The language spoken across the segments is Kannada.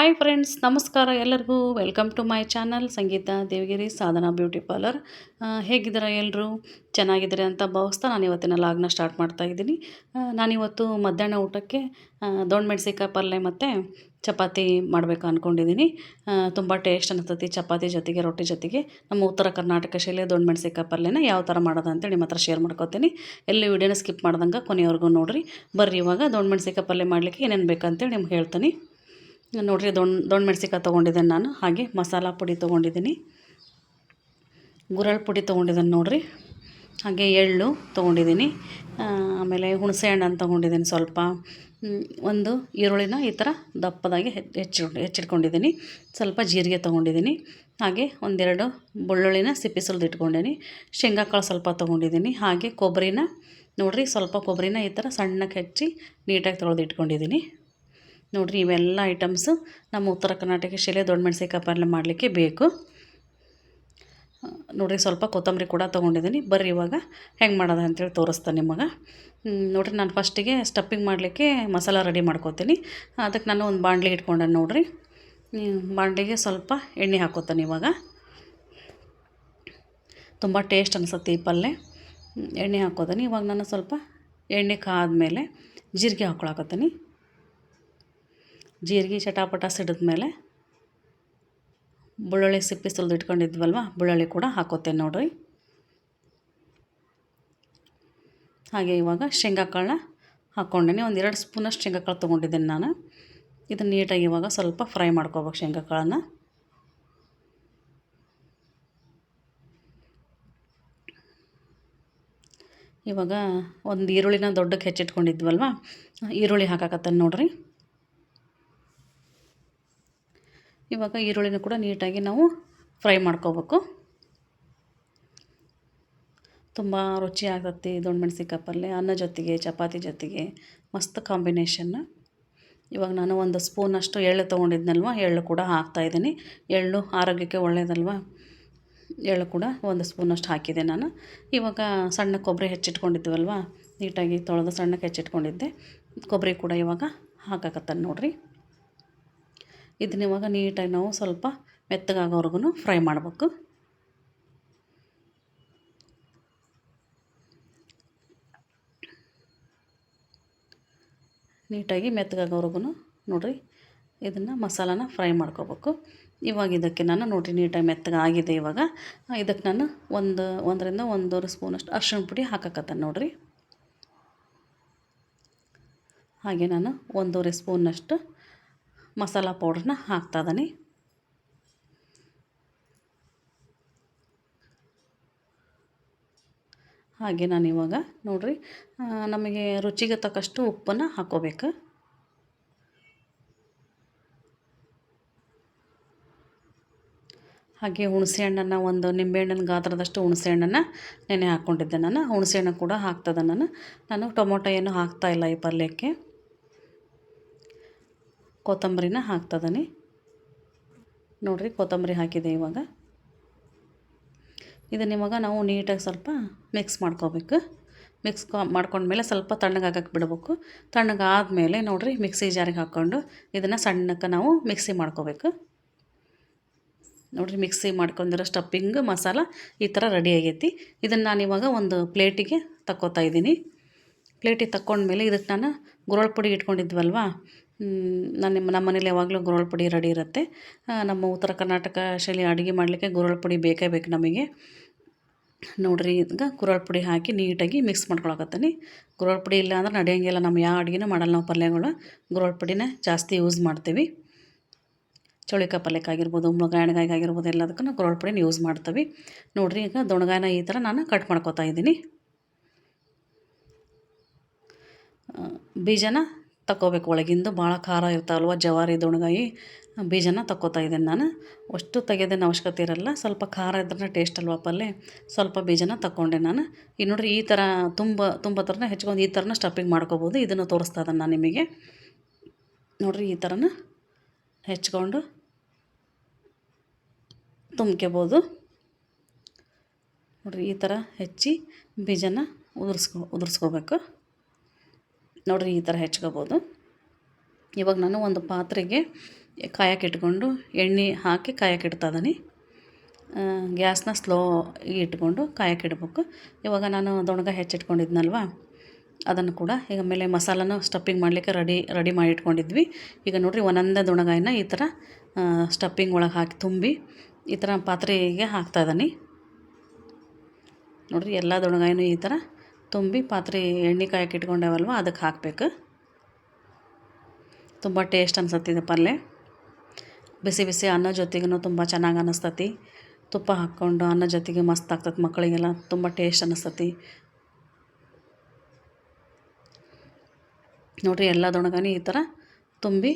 ಹಾಯ್ ಫ್ರೆಂಡ್ಸ್ ನಮಸ್ಕಾರ ಎಲ್ಲರಿಗೂ. Welcome to my channel Sangeetha Devagiri, Sadhana beauty parlour. ಹೇಗಿದ್ದೀರಾ ಎಲ್ಲರೂ ಚೆನ್ನಾಗಿದ್ದೀರಾ ಅಂತ ಭಾವಿಸ್ತಾ ನಾನು ಇವತ್ತಿನ ಲಾಗ್ನ ಸ್ಟಾರ್ಟ್ ಮಾಡ್ತಾ ಇದ್ದೀನಿ. ನಾನಿವತ್ತು ಮಧ್ಯಾಹ್ನ ಊಟಕ್ಕೆ ದೊಣ್ಣೆ ಮೆಣಸಿಕಾಯಿ ಪಲ್ಯ ಮತ್ತು ಚಪಾತಿ ಮಾಡಬೇಕು ಅಂದ್ಕೊಂಡಿದ್ದೀನಿ ತುಂಬ ಟೇಸ್ಟ್ ಅನಿಸ್ತೈತಿ ಚಪಾತಿ ಜೊತೆಗೆ, ರೊಟ್ಟಿ ಜೊತೆಗೆ. ನಮ್ಮ ಉತ್ತರ ಕರ್ನಾಟಕ ಶೈಲಿಯ ದೊಣ್ಣೆ ಮೆಣಸಿಕಾಯಿ ಪಲ್ಯನ ಯಾವ ಥರ ಮಾಡೋದು ಅಂತೇಳಿ ನಿಮ್ಮ ಹತ್ರ ಶೇರ್ ಮಾಡ್ಕೋತೀನಿ. ಎಲ್ಲಿ ವಿಡಿಯೋನ ಸ್ಕಿಪ್ ಮಾಡ್ದಂಗೆ ಕೊನೆಯವರೆಗೂ ನೋಡಿರಿ. ಬರ್ರಿ ಇವಾಗ ದೊಣ್ಣೆ ಮೆಣಸಿಕಾಯಿ ಪಲ್ಯ ಮಾಡಲಿಕ್ಕೆ ಏನೇನು ಬೇಕಂತೇಳಿ ನಿಮ್ಗೆ ಹೇಳ್ತೀನಿ. ನೋಡಿರಿ, ದೊಣ್ ದೊಣ್ಣೆ ಮೆಣಸಿಕಾಯಿ ತೊಗೊಂಡಿದ್ದೇನೆ ನಾನು. ಹಾಗೆ ಮಸಾಲ ಪುಡಿ ತೊಗೊಂಡಿದ್ದೀನಿ. ಗುರಳ್ ಪುಡಿ ತೊಗೊಂಡಿದ್ದೇನೆ ನೋಡಿರಿ. ಹಾಗೆ ಎಳ್ಳು ತೊಗೊಂಡಿದ್ದೀನಿ. ಆಮೇಲೆ ಹುಣಸೆ ಹಣ್ಣನ್ನು ತೊಗೊಂಡಿದ್ದೀನಿ ಸ್ವಲ್ಪ. ಒಂದು ಈರುಳ್ಳಿನ ಈ ಥರ ದಪ್ಪದಾಗಿ ಹೆಚ್ಚಿ ಹೆಚ್ಚಿಟ್ಕೊಂಡಿದ್ದೀನಿ ಸ್ವಲ್ಪ ಜೀರಿಗೆ ತೊಗೊಂಡಿದ್ದೀನಿ. ಹಾಗೆ ಒಂದೆರಡು ಬೆಳ್ಳುಳ್ಳಿನ ಸಿಪ್ಪಿ ಸುಲಿದು ಇಟ್ಕೊಂಡೀನಿ. ಶೇಂಗಾ ಕಾಳು ಸ್ವಲ್ಪ ತೊಗೊಂಡಿದ್ದೀನಿ. ಹಾಗೆ ಕೊಬ್ಬರಿನ ನೋಡಿರಿ, ಸ್ವಲ್ಪ ಕೊಬ್ಬರಿನ ಈ ಥರ ಸಣ್ಣಕ್ಕೆ ಹೆಚ್ಚಿ ನೀಟಾಗಿ ತೊಳೆದು ಇಟ್ಕೊಂಡಿದ್ದೀನಿ. ನೋಡಿರಿ ಇವೆಲ್ಲ ಐಟಮ್ಸು ನಮ್ಮ ಉತ್ತರ ಕರ್ನಾಟಕ ಶೈಲಿಯ ದೊಡ್ಡ ಮೆಣಸಿಕಾಯಿ ಪಲ್ಯ ಮಾಡಲಿಕ್ಕೆ ಬೇಕು. ನೋಡಿರಿ ಸ್ವಲ್ಪ ಕೊತ್ತಂಬರಿ ಕೂಡ ತೊಗೊಂಡಿದ್ದೀನಿ. ಬರ್ರಿ ಇವಾಗ ಹೆಂಗೆ ಮಾಡೋದು ಅಂತೇಳಿ ತೋರಿಸ್ತಾನೆ ನಿಮಗೆ. ನೋಡಿರಿ ನಾನು ಫಸ್ಟಿಗೆ ಸ್ಟಫಿಂಗ್ ಮಾಡಲಿಕ್ಕೆ ಮಸಾಲ ರೆಡಿ ಮಾಡ್ಕೋತೀನಿ. ಅದಕ್ಕೆ ನಾನು ಒಂದು ಬಾಣಲಿ ಇಟ್ಕೊಂಡೆ ನೋಡಿರಿ. ಬಾಣಲಿಗೆ ಸ್ವಲ್ಪ ಎಣ್ಣೆ ಹಾಕೋತಾನೆ ಇವಾಗ. ತುಂಬ ಟೇಸ್ಟ್ ಅನಿಸುತ್ತೆ ಈ ಪಲ್ಯ ಎಣ್ಣೆ ಹಾಕೋತಾನೆ. ಇವಾಗ ನಾನು ಸ್ವಲ್ಪ ಎಣ್ಣೆ ಕಾದ ಮೇಲೆ ಜೀರಿಗೆ ಹಾಕ್ಕೊಳಕತ್ತೀನಿ ಜೀರಿಗೆ ಚಟಾಪಟ ಸಿಡಿದ್ಮೇಲೆ ಬೆಳ್ಳುಳ್ಳಿ ಸಿಪ್ಪಿ ಸುಲಿದು ಇಟ್ಕೊಂಡಿದ್ವಲ್ವ? ಬೆಳ್ಳುಳ್ಳಿ ಕೂಡ ಹಾಕೋತೇನೆ ನೋಡಿರಿ. ಹಾಗೆ ಇವಾಗ ಶೇಂಗಾಕಾಳನ್ನ ಕಾಳನ್ನ ಹಾಕ್ಕೊಂಡೇನಿ. ಒಂದು ಎರಡು ಸ್ಪೂನಷ್ಟು ಶೇಂಗಾಕಾಳು ತೊಗೊಂಡಿದ್ದೀನಿ ನಾನು. ಇದನ್ನು ನೀಟಾಗಿ ಇವಾಗ ಸ್ವಲ್ಪ ಫ್ರೈ ಮಾಡ್ಕೋಬೇಕು ಶೇಂಗಾಕಾಳನ್ನು. ಇವಾಗ ಒಂದು ಈರುಳ್ಳಿನ ದೊಡ್ಡಕ್ಕೆ ಹೆಚ್ಚಿಟ್ಕೊಂಡಿದ್ವಲ್ವ? ಈರುಳ್ಳಿ ಹಾಕಾಕತ್ತಾನೆ ನೋಡಿರಿ. ಇವಾಗ ಈರುಳ್ಳಿನ ಕೂಡ ನೀಟಾಗಿ ನಾವು ಫ್ರೈ ಮಾಡ್ಕೋಬೇಕು. ತುಂಬ ರುಚಿ ದೊಣ್ಣೆ ಮೆಣಸಿನ್ಕಾಯಿ ಪಲ್ಯ ಅನ್ನ ಜೊತೆಗೆ, ಚಪಾತಿ ಜೊತೆಗೆ, ಮಸ್ತ್ ಕಾಂಬಿನೇಷನ್. ಇವಾಗ ನಾನು ಒಂದು ಸ್ಪೂನಷ್ಟು ಎಳ್ಳು ತೊಗೊಂಡಿದ್ನಲ್ವ, ಎಳ್ಳು ಕೂಡ ಹಾಕ್ತಾಯಿದ್ದೀನಿ ಎಳ್ಳು ಆರೋಗ್ಯಕ್ಕೆ ಒಳ್ಳೆಯದಲ್ವ ಎಳ್ಳು ಕೂಡ ಒಂದು ಸ್ಪೂನಷ್ಟು ಹಾಕಿದೆ ನಾನು. ಇವಾಗ ಸಣ್ಣ ಕೊಬ್ಬರಿ ಹೆಚ್ಚಿಟ್ಕೊಂಡಿದ್ವಲ್ವ, ನೀಟಾಗಿ ತೊಳೆದು ಸಣ್ಣಕ್ಕೆ ಹೆಚ್ಚಿಟ್ಕೊಂಡಿದ್ದೆ. ಕೊಬ್ಬರಿ ಕೂಡ ಇವಾಗ ಹಾಕಾಕತ್ತಾನೆ ನೋಡಿರಿ. ಇದನ್ನ ಇವಾಗ ನೀಟಾಗಿ ನಾವು ಸ್ವಲ್ಪ ಮೆತ್ತಗಾಗೋವರೆಗೂ ಫ್ರೈ ಮಾಡಬೇಕು. ನೀಟಾಗಿ ಮೆತ್ತಗಾಗೋವರೆಗೂ ನೋಡಿರಿ, ಇದನ್ನು ಮಸಾಲಾನ ಫ್ರೈ ಮಾಡ್ಕೋಬೇಕು. ಇವಾಗ ಇದಕ್ಕೆ ನಾನು ನೋಡಿರಿ ನೀಟಾಗಿ ಮೆತ್ತಗೆ ಆಗಿದೆ ಇವಾಗ. ಇದಕ್ಕೆ ನಾನು ಒಂದು, ಒಂದರಿಂದ ಒಂದೂವರೆ ಸ್ಪೂನಷ್ಟು ಅರ್ಶಿಣ ಪುಡಿ ಹಾಕಕತ್ತೇನೆ ನೋಡಿರಿ. ಹಾಗೆ ನಾನು ಒಂದೂವರೆ ಸ್ಪೂನಷ್ಟು ಮಸಾಲ ಪೌಡ್ರನ್ನ ಹಾಕ್ತಾ ಇದ್ದಾನೆ. ಹಾಗೆ ನಾನು ಇವಾಗ ನೋಡಿರಿ ನಮಗೆ ರುಚಿಗೆ ತಕ್ಕಷ್ಟು ಉಪ್ಪನ್ನು ಹಾಕೋಬೇಕು ಹಾಗೆ ಹುಣಸೆ ಹಣ್ಣನ್ನು ಒಂದು ನಿಂಬೆಹಣ್ಣಿನ ಗಾತ್ರದಷ್ಟು ಹುಣಸೆ ಹಣ್ಣನ್ನು ನೆನೆ ಹಾಕ್ಕೊಂಡಿದ್ದೆ ನಾನು. ಹುಣಸೆ ಹಣ್ಣು ಕೂಡ ಹಾಕ್ತದೆ ನಾನು. ನಾನು ಟೊಮೊಟೊ ಏನು ಹಾಕ್ತಾಯಿಲ್ಲ ಈ ಪಲ್ಯಕ್ಕೆ. ಕೊತ್ತಂಬರಿನ ಹಾಕ್ತದನಿ. ನೋಡಿರಿ ಕೊತ್ತಂಬರಿ ಹಾಕಿದೆ ಇವಾಗ. ಇದನ್ನ ಇವಾಗ ನಾವು ನೀಟಾಗಿ ಸ್ವಲ್ಪ ಮಿಕ್ಸ್ ಮಾಡ್ಕೋಬೇಕು. ಮಿಕ್ಸ್ ಮಾಡ್ಕೊಂಡ್ಮೇಲೆ ಸ್ವಲ್ಪ ತಣ್ಣಗಾಗಕ್ಕೆ ಬಿಡಬೇಕು. ತಣ್ಣಗಾದ್ಮೇಲೆ ನೋಡಿರಿ ಮಿಕ್ಸಿ ಜಾರಿಗೆ ಹಾಕ್ಕೊಂಡು ಇದನ್ನು ಸಣ್ಣಕ್ಕೆ ನಾವು ಮಿಕ್ಸಿ ಮಾಡ್ಕೋಬೇಕು. ನೋಡಿರಿ ಮಿಕ್ಸಿ ಮಾಡ್ಕೊಂಡಿರೋ ಸ್ಟಫಿಂಗ್ ಮಸಾಲ ಈ ಥರ ರೆಡಿ ಆಗೈತಿ. ಇದನ್ನು ನಾನು ಇವಾಗ ಒಂದು ಪ್ಲೇಟಿಗೆ ತಕ್ಕೋತಾ ಇದ್ದೀನಿ. ಪ್ಲೇಟಿಗೆ ತಕ್ಕೊಂಡ್ಮೇಲೆ ಇದಕ್ಕೆ ನಾನು ಗುರಳ್ ಪುಡಿ ಇಟ್ಕೊಂಡಿದ್ವಲ್ವ? ನಾನು ನಿಮ್ಮ ಮನೇಲಿ ಯಾವಾಗಲೂ ಗುರೋಳ್ ಪುಡಿ ರೆಡಿ ಇರುತ್ತೆ. ನಮ್ಮ ಉತ್ತರ ಕರ್ನಾಟಕ ಶೈಲಿ ಅಡುಗೆ ಮಾಡಲಿಕ್ಕೆ ಗುರೋಳ್ ಪುಡಿ ಬೇಕೇ ಬೇಕು ನಮಗೆ. ನೋಡಿರಿ, ಈಗ ಗುರೋಳ್ ಪುಡಿ ಹಾಕಿ ನೀಟಾಗಿ ಮಿಕ್ಸ್ ಮಾಡ್ಕೊಳಕತ್ತೀನಿ. ಗುರೋಳ್ ಪುಡಿ ಇಲ್ಲ ಅಂದ್ರೆ ನಡೆಯೋಂಗಿಲ್ಲ. ನಮ್ಮ ಯಾವ ಅಡುಗೆನೂ ಮಾಡಲ್ಲ ನಾವು ಪಲ್ಯಗಳು. ಗುರೋಳ್ ಪುಡಿನ ಜಾಸ್ತಿ ಯೂಸ್ ಮಾಡ್ತೀವಿ. ಚೌಳಿಕ ಪಲ್ಯಕ್ಕಾಗಿರ್ಬೋದು ಮುಳುಗಾಯಣಗಾಯಿಗಾಗಿರ್ಬೋದು ಎಲ್ಲದಕ್ಕೂ ಗುರೋಳ್ ಪುಡಿನ ಯೂಸ್ ಮಾಡ್ತೀವಿ. ನೋಡಿರಿ, ಈಗ ದೊಣಗಾಯನ ಈ ಥರ ನಾನು ಕಟ್ ಮಾಡ್ಕೊತಾ ಇದ್ದೀನಿ. ಬೀಜನ ತಗೋಬೇಕು ಒಳಗಿಂದು ಭಾಳ ಖಾರ ಇರ್ತಾವಲ್ವ ಜವಾರಿ ದೊಣಗಾಯಿ? ಬೀಜನ ತಗೋತಾ ಇದ್ದೀನಿ ನಾನು. ಅಷ್ಟು ತೆಗೆಯೋದೇನು ಅವಶ್ಯಕತೆ ಇರಲ್ಲ. ಸ್ವಲ್ಪ ಖಾರ ಇದ್ರೆ ಟೇಸ್ಟ್ ಅಲ್ವಾ ಪಲ್ಲೆ? ಸ್ವಲ್ಪ ಬೀಜನ ತಗೊಂಡೆ ನಾನು. ಈ ನೋಡಿರಿ, ಈ ಥರ ತುಂಬ ತುಂಬ ಥರನ ಹೆಚ್ಕೊಂಡು ಈ ಥರನ ಸ್ಟಫಿಂಗ್ ಮಾಡ್ಕೋಬೋದು. ಇದನ್ನು ತೋರಿಸ್ತಾ ಇದ್ದಾನೆ ನಾನು ನಿಮಗೆ. ನೋಡಿರಿ, ಈ ಥರನ ಹೆಚ್ಕೊಂಡು ತುಂಬ್ಕೋಬೋದು. ನೋಡಿರಿ, ಈ ಥರ ಹೆಚ್ಚಿ ಬೀಜನ ಉದುರ್ಸ್ಕೊ, ಉದುರಿಸ್ಕೋಬೇಕು. ನೋಡಿರಿ ಈ ಥರ ಹೆಚ್ಕೋಬೋದು. ಇವಾಗ ನಾನು ಒಂದು ಪಾತ್ರೆಗೆ ಕಾಯಕ್ಕೆ ಇಟ್ಕೊಂಡು ಎಣ್ಣೆ ಹಾಕಿ ಕಾಯಕ್ಕೆ ಇಡ್ತಾ ಇದ್ದೀನಿ. ಗ್ಯಾಸ್ನ ಸ್ಲೋ ಇಟ್ಕೊಂಡು ಕಾಯಕ್ಕೆ ಇಡಬೇಕು. ಇವಾಗ ನಾನು ದೊಣಗ ಹೆಚ್ಚಿಟ್ಕೊಂಡಿದ್ನಲ್ವ? ಅದನ್ನು ಕೂಡ ಈಗ ಮೇಲೆ ಮಸಾಲನೂ ಸ್ಟಫಿಂಗ್ ಮಾಡಲಿಕ್ಕೆ ರೆಡಿ ರೆಡಿ ಮಾಡಿ ಇಟ್ಕೊಂಡಿದ್ವಿ. ಈಗ ನೋಡಿರಿ ಒಂದೊಂದೇ ದೊಣಗಾಯಿನ ಈ ಥರ ಸ್ಟಫಿಂಗ್ ಒಳಗೆ ಹಾಕಿ ತುಂಬಿ ಈ ಥರ ಪಾತ್ರೆಗೆ ಹಾಕ್ತಾ ಇದ್ದೀನಿ. ನೋಡಿರಿ ಎಲ್ಲ ದೊಣಗಾಯಿನೂ ಈ ಥರ ತುಂಬಿ ಪಾತ್ರೆ ಎಣ್ಣೆ ಕಾಯಕ್ಕೆ ಇಟ್ಕೊಂಡೇವಲ್ವ? ಅದಕ್ಕೆ ಹಾಕಬೇಕು. ತುಂಬ ಟೇಸ್ಟ್ ಅನಿಸತ್ತಿದೆ ಪಲ್ಯ ಬಿಸಿ ಬಿಸಿ ಅನ್ನ ಜೊತೆಗೂ ತುಂಬ ಚೆನ್ನಾಗಿ ಅನ್ನಿಸ್ತತಿ ತುಪ್ಪ ಹಾಕ್ಕೊಂಡು ಅನ್ನ ಜೊತೆಗೆ ಮಸ್ತ್ ಆಗ್ತದೆ ಮಕ್ಕಳಿಗೆಲ್ಲ. ತುಂಬ ಟೇಸ್ಟ್ ಅನ್ನಿಸ್ತತಿ ನೋಡಿರಿ, ಎಲ್ಲ ದೊಣಗಾನಿ ಈ ಥರ ತುಂಬಿ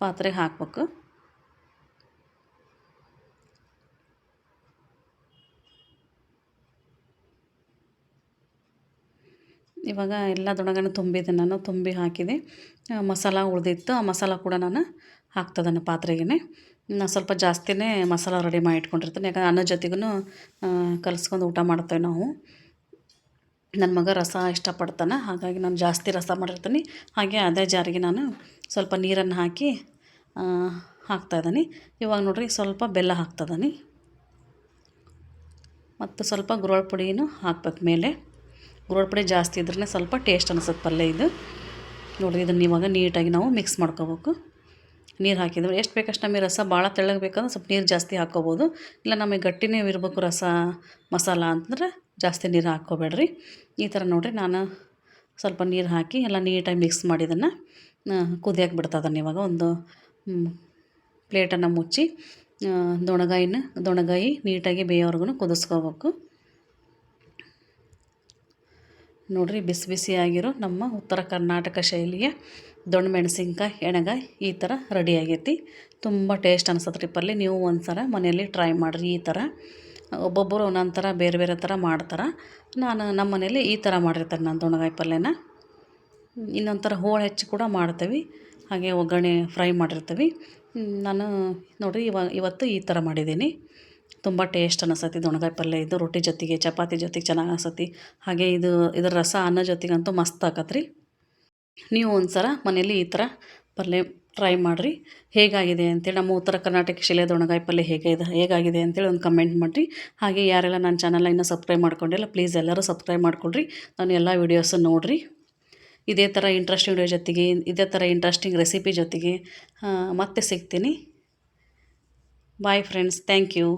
ಪಾತ್ರೆಗೆ ಹಾಕ್ಬೇಕು. ಇವಾಗ ಎಲ್ಲ ದೊಣಗನ ತುಂಬಿದೆ, ನಾನು ತುಂಬಿ ಹಾಕಿದೆ. ಮಸಾಲ ಉಳಿದಿತ್ತು. ಆ ಮಸಾಲ ಕೂಡ ನಾನು ಹಾಕ್ತದನ್ನು ಪಾತ್ರೆಗೆ ನಾನು ಸ್ವಲ್ಪ ಜಾಸ್ತಿನೇ ಮಸಾಲ ರೆಡಿ ಮಾಡಿ ಇಟ್ಕೊಂಡಿರ್ತೀನಿ ಯಾಕಂದ್ರೆ ಅನ್ನ ಜೊತೆಗೂ ಕಲಿಸ್ಕೊಂಡು ಊಟ ಮಾಡ್ತೇವೆ ನಾವು. ನನ್ನ ಮಗ ರಸ ಇಷ್ಟಪಡ್ತಾನೆ. ಹಾಗಾಗಿ ನಾನು ಜಾಸ್ತಿ ರಸ ಮಾಡಿರ್ತೀನಿ. ಹಾಗೆ ಅದೇ ಜಾರಿಗೆ ನಾನು ಸ್ವಲ್ಪ ನೀರನ್ನು ಹಾಕಿ ಹಾಕ್ತಾಯಿದ್ದೀನಿ ಇವಾಗ ನೋಡಿರಿ, ಸ್ವಲ್ಪ ಬೆಲ್ಲ ಹಾಕ್ತಾಯಿದ್ದೀನಿ ಮತ್ತು ಸ್ವಲ್ಪ ಗುರೋಳ್ ಪುಡಿನೂ ಹಾಕ್ಬೇಕು ಮೇಲೆ. ಗುರೋಳ್ ಪುಡಿ ಜಾಸ್ತಿ ಇದ್ರೇ ಸ್ವಲ್ಪ ಟೇಸ್ಟ್ ಅನಿಸುತ್ತೆ ಪಲ್ಯ ಇದು. ನೋಡಿರಿ, ಇದನ್ನು ಇವಾಗ ನೀಟಾಗಿ ನಾವು ಮಿಕ್ಸ್ ಮಾಡ್ಕೋಬೇಕು. ನೀರು ಹಾಕಿದ್ರೆ ಎಷ್ಟು ಬೇಕಷ್ಟು ನಮಗೆ ರಸ ಭಾಳ ತೆಳ್ಳಗೆ ಬೇಕಂದ್ರೆ ಸ್ವಲ್ಪ ನೀರು ಜಾಸ್ತಿ ಹಾಕ್ಕೋಬೋದು. ಇಲ್ಲ, ನಮಗೆ ಗಟ್ಟಿನೇ ಇರಬೇಕು ರಸ, ಮಸಾಲ ಅಂತಂದ್ರೆ ಜಾಸ್ತಿ ನೀರು ಹಾಕ್ಕೋಬೇಡ್ರಿ. ಈ ಥರ ನೋಡಿರಿ, ನಾನು ಸ್ವಲ್ಪ ನೀರು ಹಾಕಿ ಎಲ್ಲ ನೀಟಾಗಿ ಮಿಕ್ಸ್ ಮಾಡಿ ಮಾಡಿದ್ದನ್ನು ಕುದಿಯಕ್ಕೆ ಬಿಡ್ತದನ್ನು ಇವಾಗ ಒಂದು ಪ್ಲೇಟನ್ನು ಮುಚ್ಚಿ ದೊಣಗಾಯಿನ, ದೊಣಗಾಯಿ ನೀಟಾಗಿ ಬೇಯೋವರೆಗೂ ಕುದಿಸ್ಕೋಬೇಕು. ನೋಡಿರಿ ಬಿಸಿ ಬಿಸಿಯಾಗಿರೋ ನಮ್ಮ ಉತ್ತರ ಕರ್ನಾಟಕ ಶೈಲಿಯ ದೊಣ್ಣೆ ಮೆಣಸಿನ್ಕಾಯಿ ಎಣಗಾಯಿ ಈ ಥರ ರೆಡಿ ಆಗೈತಿ. ತುಂಬ ಟೇಸ್ಟ್ ಅನ್ಸತ್ತೆ ಪಲ್ಯ ನೀವು ಒಂದು ಸಲ ಮನೆಯಲ್ಲಿ ಟ್ರೈ ಮಾಡಿರಿ ಈ ಥರ. ಒಬ್ಬೊಬ್ಬರು ಒಂದೊಂದು ಥರ, ಬೇರೆ ಬೇರೆ ಥರ ಮಾಡ್ತಾರೆ. ನಾನು ನಮ್ಮ ಮನೇಲಿ ಈ ಥರ ಮಾಡಿರ್ತಾರೆ ನಾನು ದೊಣ್ಣಗಾಯಿ ಪಲ್ಯನ. ಇನ್ನೊಂದು ಥರ ಹೋಳು ಹೆಚ್ಚಿ ಕೂಡ ಮಾಡ್ತೀವಿ. ಹಾಗೆ ಒಗ್ಗರಣೆ ಫ್ರೈ ಮಾಡಿರ್ತೀವಿ. ನಾನು ನೋಡಿರಿ ಇವ, ಇವತ್ತು ಈ ಥರ ಮಾಡಿದ್ದೀನಿ. ತುಂಬ ಟೇಸ್ಟ್ ಅನಿಸ್ತತಿ. ದೊಣಗಾಯಿ ಪಲ್ಯ ಇದು, ರೊಟ್ಟಿ ಜೊತೆಗೆ, ಚಪಾತಿ ಜೊತೆಗೆ ಚೆನ್ನಾಗಿ ಅನಿಸ್ತತಿ. ಹಾಗೆ ಇದು, ಇದರ ರಸ ಅನ್ನ ಜೊತೆಗಂತೂ ಮಸ್ತ್ ಆಕತ್ರಿ. ನೀವು ಒಂದು ಸಲ ಮನೇಲಿ ಈ ಥರ ಪಲ್ಯ ಟ್ರೈ ಮಾಡಿರಿ. ಹೇಗಾಗಿದೆ ಅಂತೇಳಿ, ನಮ್ಮ ಉತ್ತರ ಕರ್ನಾಟಕ ಶಿಲೆ ದೊಣಗಾಯಿ ಪಲ್ಯ ಹೇಗೆ ಇದೆ, ಹೇಗಾಗಿದೆ ಅಂತೇಳಿ ಒಂದು ಕಮೆಂಟ್ ಮಾಡಿರಿ. ಹಾಗೆ ಯಾರೆಲ್ಲ ನನ್ನ ಚಾನಲ್ನ ಇನ್ನೂ ಸಬ್ಸ್ಕ್ರೈಬ್ ಮಾಡ್ಕೊಂಡಿಲ್ಲ ಪ್ಲೀಸ್ ಎಲ್ಲರೂ ಸಬ್ಸ್ಕ್ರೈಬ್ ಮಾಡ್ಕೊಳ್ರಿ. ನಾನು ಎಲ್ಲ ವೀಡಿಯೋಸು ನೋಡಿರಿ. ಇದೇ ಥರ ಇಂಟ್ರೆಸ್ಟಿಂಗ್ ವಿಡಿಯೋ ಜೊತೆಗೆ, ಇದೇ ಥರ ಇಂಟ್ರೆಸ್ಟಿಂಗ್ ರೆಸಿಪಿ ಜೊತೆಗೆ ಮತ್ತೆ ಸಿಗ್ತೀನಿ. Bye friends thank you